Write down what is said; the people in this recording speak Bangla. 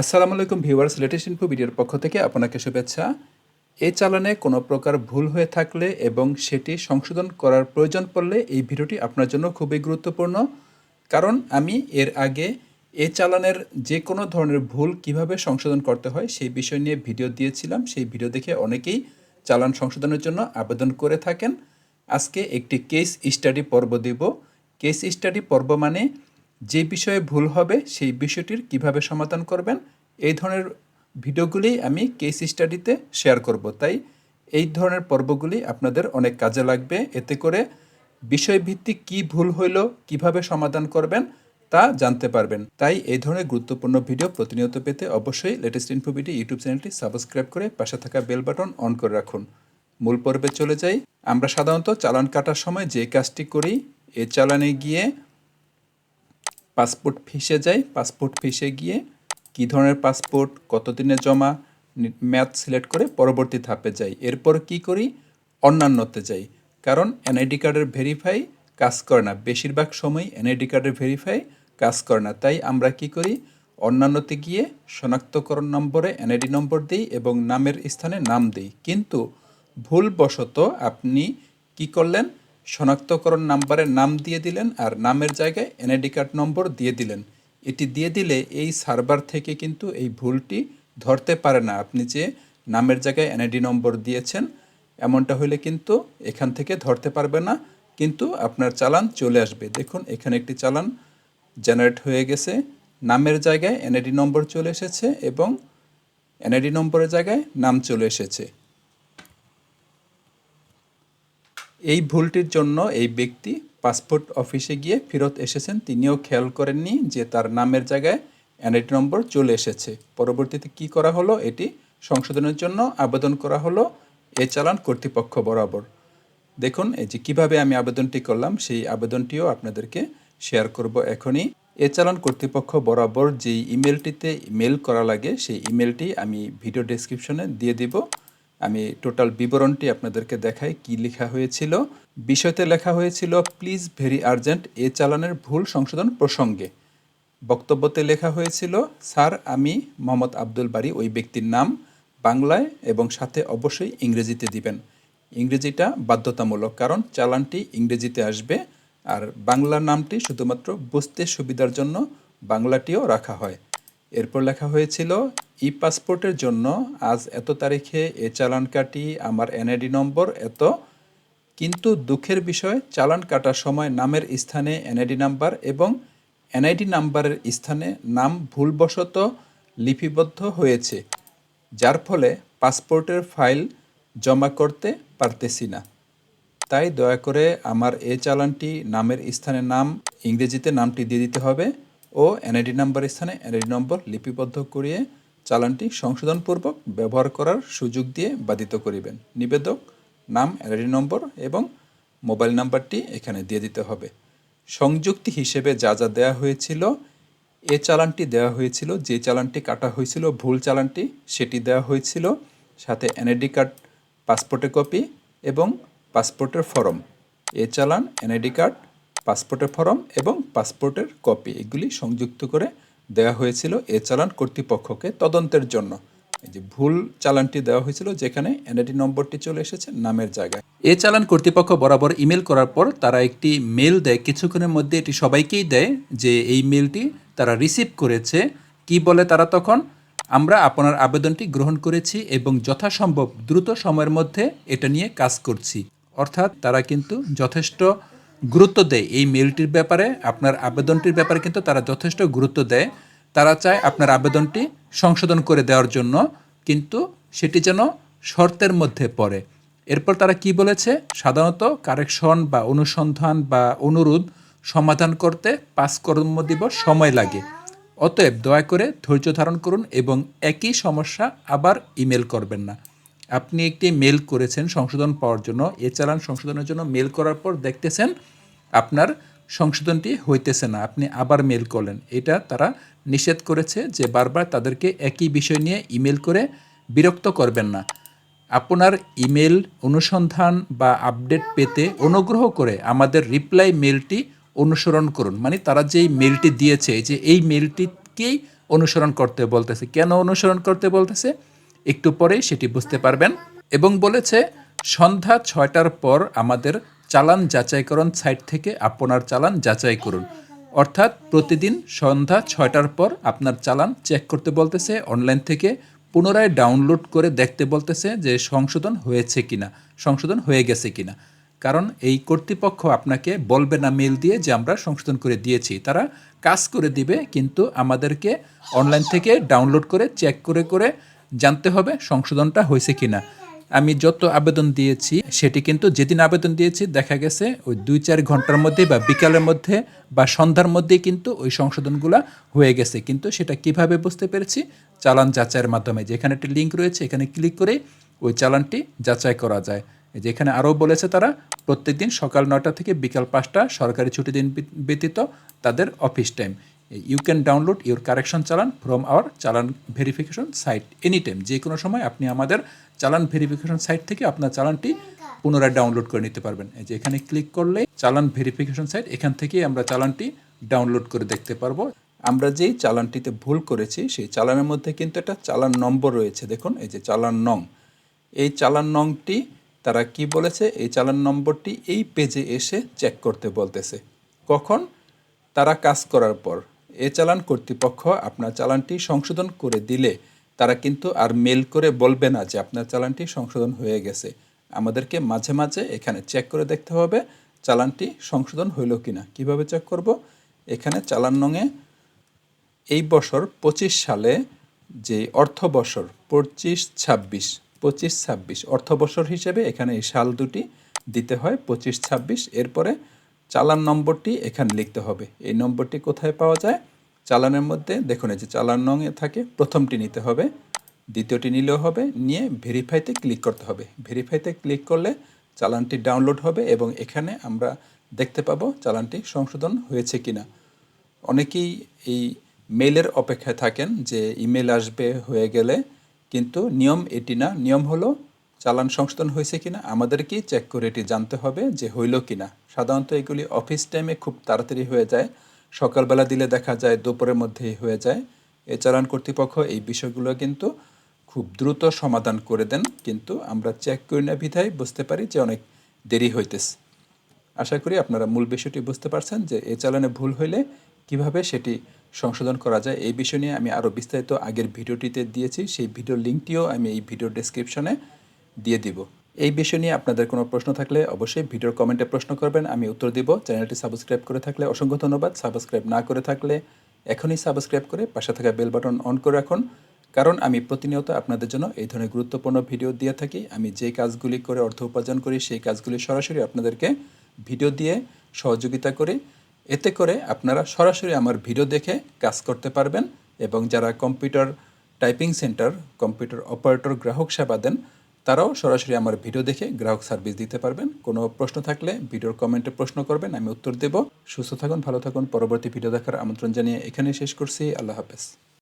আসসালামু আলাইকুম ভিউয়ার্স, লেটেস্ট ইনফো ভিডিওর পক্ষ থেকে আপনাকে শুভেচ্ছা। এই চালানে কোনো প্রকার ভুল হয়ে থাকলে এবং সেটি সংশোধন করার প্রয়োজন পড়লে এই ভিডিওটি আপনার জন্য খুবই গুরুত্বপূর্ণ। কারণ আমি এর আগে এ চালানের যে কোনো ধরনের ভুল কীভাবে সংশোধন করতে হয় সেই বিষয় নিয়ে ভিডিও দিয়েছিলাম। সেই ভিডিও দেখে অনেকেই চালান সংশোধনের জন্য আবেদন করে থাকেন। আজকে একটি কেস স্টাডি পর্ব দিব। কেস স্টাডি পর্ব মানে যে বিষয়ে ভুল হবে সেই বিষয়টির কীভাবে সমাধান করবেন, এই ধরনের ভিডিওগুলি আমি কেস স্টাডিতে শেয়ার করব। তাই এই ধরনের পর্বগুলি আপনাদের অনেক কাজে লাগবে। এতে করে বিষয়ভিত্তিক কি ভুল হইল, কীভাবে সমাধান করবেন তা জানতে পারবেন। তাই এই ধরনের গুরুত্বপূর্ণ ভিডিও প্রতিনিয়ত পেতে অবশ্যই লেটেস্ট ইনফো ভিডিও ইউটিউব চ্যানেলটি সাবস্ক্রাইব করে পাশে থাকা বেল বাটন অন করে রাখুন। মূল পর্বে চলে যাই। আমরা সাধারণত চালান কাটার সময় যে কাজটি করি এ চালানে গিয়ে পাসপোর্ট ফিসে যাই পাসপোর্ট ফিসে গিয়ে কী ধরনের পাসপোর্ট, কতদিনে জমা ম্যাথ সিলেক্ট করে পরবর্তী ধাপে যাই। এরপর কি করি? অন্যান্যতে যাই। কারণ এনআইডি কার্ডের ভেরিফাই কাজ করে না। বেশিরভাগ সময় এনআইডি কার্ডের ভেরিফাই কাজ করে না। তাই আমরা কি করি? অন্যান্যতে গিয়ে শনাক্তকরণ নম্বরে এনআইডি নম্বর দিই এবং নামের স্থানে নাম দিই। কিন্তু ভুলবশত আপনি কি করলেন? শনাক্তকরণ নাম্বারের নাম দিয়ে দিলেন আর নামের জায়গায় এনআইডি কার্ড নম্বর দিয়ে দিলেন। এটি দিয়ে দিলে এই সার্ভার থেকে কিন্তু এই ভুলটি ধরতে পারে না। আপনি যে নামের জায়গায় এনআইডি নম্বর দিয়েছেন, এমনটা হলে কিন্তু এখান থেকে ধরতে পারবে না, কিন্তু আপনার চালান চলে আসবে। দেখুন, এখানে একটি চালান জেনারেট হয়ে গেছে। নামের জায়গায় এনআইডি নম্বর চলে এসেছে এবং এনআইডি নম্বরের জায়গায় নাম চলে এসেছে। এই ভুলটির জন্য এই ব্যক্তি পাসপোর্ট অফিসে গিয়ে ফেরত এসেছেন। তিনিও খেয়াল করেননি যে তার নামের জায়গায় এনআইডি নম্বর চলে এসেছে। পরবর্তীতে কি করা হলো এটি সংশোধনের জন্য আবেদন করা হলো এ চালান কর্তৃপক্ষ বরাবর। দেখুন, এই যে কীভাবে আমি আবেদনটি করলাম, সেই আবেদনটিও আপনাদেরকে শেয়ার করব এখনই। এ চালান কর্তৃপক্ষ বরাবর যেই ইমেলটিতে মেল করা লাগে, সেই ইমেলটি আমি ভিডিও ডেসক্রিপশনে দিয়ে দিব। আমি টোটাল বিবরণটি আপনাদেরকে দেখাই কি লেখা হয়েছিল। বিষয়তে লেখা হয়েছিল প্লিজ ভেরি আর্জেন্ট এ চালানের ভুল সংশোধন প্রসঙ্গে। বক্তব্যতে লেখা হয়েছিল, স্যার, আমি মোহাম্মদ আব্দুল বাড়ি ওই ব্যক্তির নাম। বাংলায় এবং সাথে অবশ্যই ইংরেজিতে দিবেন। ইংরেজিটা বাধ্যতামূলক, কারণ চালানটি ইংরেজিতে আসবে আর বাংলা নামটি শুধুমাত্র বুঝতে সুবিধার জন্য বাংলাটিও রাখা হয়। এরপর লেখা হয়েছিল ই পাসপোর্টের জন্য আজ এত তারিখে এ চালান কাটি, আমার এনআইডি নম্বর এত। কিন্তু দুঃখের বিষয়, চালান কাটার সময় নামের স্থানে এনআইডি নাম্বার এবং এনআইডি নাম্বারের স্থানে নাম ভুলবশত লিপিবদ্ধ হয়েছে, যার ফলে পাসপোর্টের ফাইল জমা করতে পারতেছি না। তাই দয়া করে আমার এ চালানটি নামের স্থানে নাম, ইংরেজিতে নামটি দিয়ে দিতে হবে ও এনআইডি নাম্বার স্থানে এনআইডি নম্বর লিপিবদ্ধ করিয়ে চালানটি সংশোধনপূর্বক ব্যবহার করার সুযোগ দিয়ে বাধিত করিবেন। নিবেদক, নাম এনআইডি নম্বর এবং মোবাইল নাম্বারটি এখানে দিয়ে দিতে হবে। সংযুক্তি হিসেবে যা যা দেওয়া হয়েছিল, এ চালানটি দেওয়া হয়েছিল, যে চালানটি কাটা হয়েছিল, ভুল চালানটি সেটি দেওয়া হয়েছিল, সাথে এনআইডি কার্ড পাসপোর্টের কপি এবং পাসপোর্টের ফর্ম। এ চালান, এনআইডি কার্ড পাসপোর্টের ফর্ম এবং পাসপোর্টের কপি, এগুলি সংযুক্ত করে দেওয়া হয়েছিল এ চালান কর্তৃপক্ষকে তদন্তের জন্য। এই যে ভুল চালানটি দেওয়া হয়েছিল যেখানে এনআইডি নম্বরটি চলে এসেছে, নামের জায়গায়। এ চালান কর্তৃপক্ষ বরাবর ইমেল করার পর তারা একটি মেল দেয়, কিছুক্ষণের মধ্যে এটি সবাইকেই দেয় যে এই মেলটি তারা রিসিভ করেছে। কি বলে তারা তখন? আমরা আপনার আবেদনটি গ্রহণ করেছি এবং যথাসম্ভব দ্রুত সময়ের মধ্যে এটা নিয়ে কাজ করছি। অর্থাৎ তারা কিন্তু যথেষ্ট গুরুত্ব দেয় এই মেলটির ব্যাপারে, আপনার আবেদনটির ব্যাপারে কিন্তু তারা যথেষ্ট গুরুত্ব দেয়। তারা চায় আপনার আবেদনটি সংশোধন করে দেওয়ার জন্য, কিন্তু সেটি যেন শর্তের মধ্যে পড়ে। এরপর তারা কি বলেছে? সাধারণত কারেকশন বা অনুসন্ধান বা অনুরোধ সমাধান করতে পাঁচ কর্মদিবস সময় লাগে। অতএব দয়া করে ধৈর্য ধারণ করুন এবং একই সমস্যা আবার ইমেল করবেন না। আপনি একটি মেল করেছেন সংশোধন পাওয়ার জন্য, এ চালান সংশোধনের জন্য মেল করার পর দেখতেছেন আপনার সংশোধনটি হইতেছে না। আপনি আবার মেল করলেন। এটা তারা নিষেধ করেছে যে বারবার তাদেরকে একই বিষয় নিয়ে ইমেল করে বিরক্ত করবেন না। আপনার ইমেল অনুসন্ধান বা আপডেট পেতে অনুগ্রহ করে আমাদের রিপ্লাই মেলটি অনুসরণ করুন। মানে তারা যেই মেলটি দিয়েছে যে এই মেলটিকেই অনুসরণ করতে বলতেছে। কেন অনুসরণ করতে বলতেছে? একটু পরেই সেটি বুঝতে পারবেন এবং বলেছে, সন্ধ্যা ছয়টার পর আমাদের চালান যাচাইকরণ সাইট থেকে আপনার চালান যাচাই করুন। অর্থাৎ প্রতিদিন সন্ধ্যা ছয়টার পর আপনার চালান চেক করতে বলতেছে, অনলাইন থেকে পুনরায় ডাউনলোড করে দেখতে বলতেছে যে সংশোধন হয়েছে কিনা, সংশোধন হয়ে গেছে কিনা। কারণ এই কর্তৃপক্ষ আপনাকে বলবে না মেল দিয়ে যে আমরা সংশোধন করে দিয়েছি, তারা কাজ করে দিবে, কিন্তু আমাদেরকে অনলাইন থেকে ডাউনলোড করে, চেক করে করে জানতে হবে সংশোধনটা হয়েছে কিনা। আমি যত আবেদন দিয়েছি, সেটি কিন্তু যেদিন আবেদন দিয়েছি, দেখা গেছে ওই দুই চার ঘণ্টার মধ্যে বা বিকালের মধ্যে বা সন্ধ্যার মধ্যেই কিন্তু ওই সংশোধনগুলো হয়ে গেছে। কিন্তু সেটা কীভাবে বুঝতে পেরেছি? চালান যাচাইয়ের মাধ্যমে। যেখানে একটি লিঙ্ক রয়েছে, এখানে ক্লিক করে ওই চালানটি যাচাই করা যায়। যেখানে আরও বলেছে তারা, প্রত্যেকদিন সকাল নটা থেকে বিকাল পাঁচটা সরকারি ছুটি দিন ব্যতীত তাদের office time. You can download your correction challan from our challan verification site any time যে কোনো সময় আপনি আমাদের চালান ভেরিফিকেশন সাইট থেকে আপনার চালানটি পুনরায় ডাউনলোড করে নিতে পারবেন। এই যে এখানে ক্লিক করলে চালান ভেরিফিকেশন সাইট এখান থেকেই আমরা চালানটি ডাউনলোড করে দেখতে পারব। আমরা যেই চালানটিতে ভুল করেছি, সেই চালানের মধ্যে কিন্তু একটা চালান নম্বর রয়েছে। দেখুন, এই যে চালান নং। এই চালান নংটি তারা কি বলেছে? এই চালান নম্বরটি এই পেজে এসে চেক করতে বলতেছে। কখন? তারা কাজ করার পর। এ চালান কর্তৃপক্ষ আপনার চালানটি সংশোধন করে দিলে তারা কিন্তু আর মেল করে বলবে না যে আপনার চালানটি সংশোধন হয়ে গেছে। আমাদেরকে মাঝে মাঝে এখানে চেক করে দেখতে হবে চালানটি সংশোধন হইল কিনা। কীভাবে চেক করব? এখানে চালান নঙে এই বছর পঁচিশ সালে যে অর্থ বছর, পঁচিশ ছাব্বিশ পঁচিশ ছাব্বিশ অর্থ বছর হিসেবে এখানে এই সাল দুটি দিতে হয়, পঁচিশ ছাব্বিশ। এরপরে চালান নম্বরটি এখানে লিখতে হবে। এই নম্বরটি কোথায় পাওয়া যায়? চালানের মধ্যে দেখুন, এই যে চালান নঙে থাকে, প্রথমটি নিতে হবে, দ্বিতীয়টি নিলেও হবে, নিয়ে ভেরিফাইতে ক্লিক করতে হবে। ভেরিফাইতে ক্লিক করলে চালানটি ডাউনলোড হবে এবং এখানে আমরা দেখতে পাবো চালানটি সংশোধন হয়েছে কি না অনেকেই এই মেলের অপেক্ষায় থাকেন যে ইমেল আসবে হয়ে গেলে, কিন্তু নিয়ম এটি না। নিয়ম হলো চালান সংশোধন হয়েছে কিনা আমাদেরকেই চেক করে এটি জানতে হবে যে হইল কিনা। সাধারণত এগুলি অফিস টাইমে খুব তাড়াতাড়ি হয়ে যায়, সকালবেলা দিলে দেখা যায়, দুপুরের মধ্যেই হয়ে যায়। এ চালান কর্তৃপক্ষ এই বিষয়গুলো কিন্তু খুব দ্রুত সমাধান করে দেন, কিন্তু আমরা চেক করি না বিধায় বুঝতে পারি যে অনেক দেরি হইতেছে। আশা করি আপনারা মূল বিষয়টি বুঝতে পারছেন যে এই চালানে ভুল হইলে কীভাবে সেটি সংশোধন করা যায়, এই বিষয় নিয়ে আমি আরও বিস্তারিত আগের ভিডিওটিতে দিয়েছি। সেই ভিডিও লিঙ্কটিও আমি এই ভিডিও ডেসক্রিপশনে দিয়ে দিব। এই বিষয় নিয়ে আপনাদের কোনো প্রশ্ন থাকলে অবশ্যই ভিডিওর কমেন্টে প্রশ্ন করবেন, আমি উত্তর দিব। চ্যানেলটি সাবস্ক্রাইব করে থাকলে অসংখ্য ধন্যবাদ। সাবস্ক্রাইব না করে থাকলে এখনই সাবস্ক্রাইব করে পাশে থাকা বেল বাটন অন করে রাখুন। কারণ আমি প্রতিনিয়ত আপনাদের জন্য এই ধরনের গুরুত্বপূর্ণ ভিডিও দিয়ে থাকি। আমি যে কাজগুলি করে অর্থ উপার্জন করি, সেই কাজগুলি সরাসরি আপনাদেরকে ভিডিও দিয়ে সহযোগিতা করি। এতে করে আপনারা সরাসরি আমার ভিডিও দেখে কাজ করতে পারবেন এবং যারা computer typing centre, computer operator, গ্রাহক সেবা দেন তারাও সরাসরি আমার ভিডিও দেখে গ্রাহক সার্ভিস দিতে পারবেন। কোনো প্রশ্ন থাকলে ভিডিওর কমেন্টে প্রশ্ন করবেন, আমি উত্তর দেব। সুস্থ থাকুন, ভালো থাকুন। পরবর্তী ভিডিও দেখার আমন্ত্রণ জানিয়ে এখানে শেষ করছি। আল্লাহ হাফেজ।